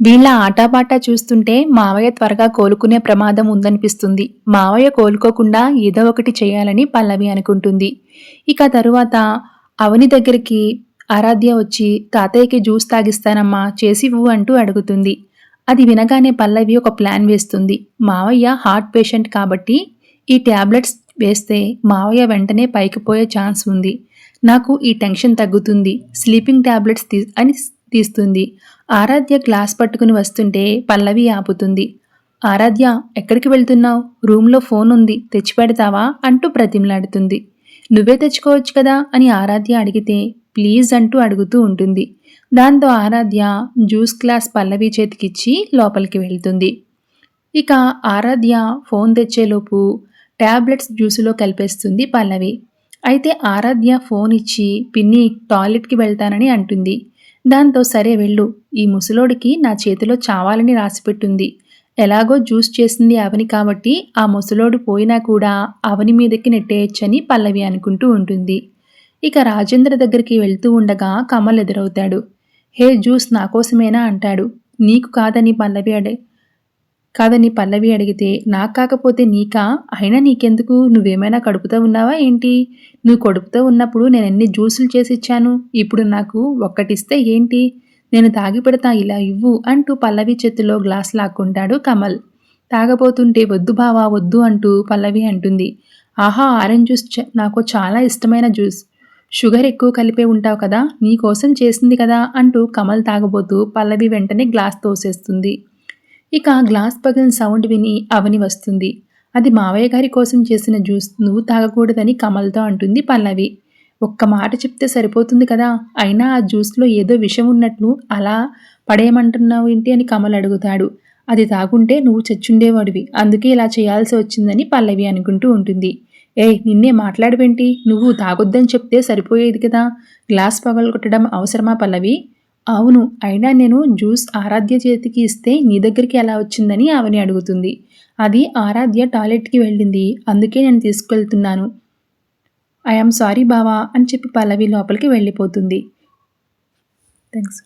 వీళ్ళ ఆటాపాటా చూస్తుంటే మావయ్య త్వరగా కోలుకునే ప్రమాదం ఉందనిపిస్తుంది. మావయ్య కోలుకోకుండా ఏదో ఒకటి చేయాలని పల్లవి అనుకుంటుంది. ఇక తరువాత అవని దగ్గరికి ఆరాధ్య వచ్చి తాతయ్యకి జ్యూస్ తాగిస్తానమ్మా చేసివ్వు అంటూ అడుగుతుంది. అది వినగానే పల్లవి ఒక ప్లాన్ వేస్తుంది. మావయ్య హార్ట్ పేషెంట్ కాబట్టి ఈ ట్యాబ్లెట్స్ వేస్తే మావయ్య వెంటనే పైకి పోయే ఛాన్స్ ఉంది. నాకు ఈ టెన్షన్ తగ్గుతుంది. స్లీపింగ్ ట్యాబ్లెట్స్ తీ అని తీస్తుంది. ఆరాధ్య గ్లాస్ పట్టుకుని వస్తుంటే పల్లవి ఆపుతుంది. ఆరాధ్య ఎక్కడికి వెళ్తున్నావు? రూమ్లో ఫోన్ ఉంది. తెచ్చిపెడతావా అంటూ ప్రతిమలాడుతుంది. నువ్వే తెచ్చుకోవచ్చు కదా? అని ఆరాధ్య అడిగితే ప్లీజ్ అంటూ అడుగుతూ ఉంటుంది. దాంతో ఆరాధ్య జ్యూస్ గ్లాస్ పల్లవి చేతికిచ్చి లోపలికి వెళ్తుంది. ఇక ఆరాధ్య ఫోన్ తెచ్చేలోపు ట్యాబ్లెట్స్ జ్యూసులో కలిపేస్తుంది పల్లవి. అయితే ఆరాధ్య ఫోన్ ఇచ్చి పిన్ని టాయిలెట్కి వెళ్తానని అంటుంది. దాంతో సరే వెళ్ళు. ఈ ముసలోడికి నా చేతిలో చావాలని రాసిపెట్టుంది. ఎలాగో జ్యూస్ చేసింది అవని కాబట్టి ఆ ముసలోడు పోయినా కూడా అవని మీదకి నెట్టేయచ్చని పల్లవి అనుకుంటూ ఉంటుంది. ఇక రాజేంద్ర దగ్గరికి వెళ్తూ ఉండగా కమల్ ఎదురవుతాడు. హే జ్యూస్ నా కోసమేనా? అంటాడు. నీకు కాదని పల్లవి అడే కాదని పల్లవి అడిగితే నాకు కాకపోతే నీకా? అయినా నీకెందుకు? నువ్వేమైనా కడుపుతో ఉన్నావా ఏంటి? నువ్వు కడుపుతో ఉన్నప్పుడు నేను ఎన్ని జ్యూసులు చేసి ఇచ్చాను ఇప్పుడు నాకు ఒక్కటిస్తే ఏంటి? నేను తాగి పెడతా ఇలా ఇవ్వు అంటూ పల్లవి చేతిలో గ్లాస్ లాక్కుంటాడు కమల్. తాగబోతుంటే వద్దు బావా వద్దు అంటూ పల్లవి అంటుంది. ఆహా ఆరెంజ్ జ్యూస్ నాకు చాలా ఇష్టమైన జ్యూస్. షుగర్ ఎక్కువ కలిపే ఉంటావు కదా నీ కోసం చేసింది కదా అంటూ కమల్ తాగబోతూ పల్లవి వెంటనే గ్లాస్ తోసేస్తుంది. ఇక గ్లాస్ పగిలిన సౌండ్ విని అవని వస్తుంది. అది మావయ్య గారి కోసం చేసిన జ్యూస్ నువ్వు తాగకూడదని కమల్తో అంటుంది పల్లవి. ఒక్క మాట చెప్తే సరిపోతుంది కదా? అయినా ఆ జ్యూస్లో ఏదో విషం ఉన్నట్లు అలా పడేయమంటున్నావు ఏంటి అని కమల్ అడుగుతాడు. అది తాగుంటే నువ్వు చచ్చుండేవాడివి. అందుకే ఇలా చేయాల్సి వచ్చిందని పల్లవి అనుకుంటూ ఉంటుంది. ఏ నిన్నే మాట్లాడవేంటి? నువ్వు తాగొద్దని చెప్తే సరిపోయేది కదా? గ్లాస్ పగలగొట్టడం అవసరమా పల్లవి? అవును అయినా నేను జ్యూస్ ఆరాధ్య చేతికి ఇస్తే నీ దగ్గరికి ఎలా వచ్చిందని ఆమెని అడుగుతుంది. అది ఆరాధ్య టాయిలెట్కి వెళ్ళింది. అందుకే నేను తీసుకెళ్తున్నాను. ఐఎమ్ సారీ బావా అని చెప్పి పల్లవి లోపలికి వెళ్ళిపోతుంది. థ్యాంక్స్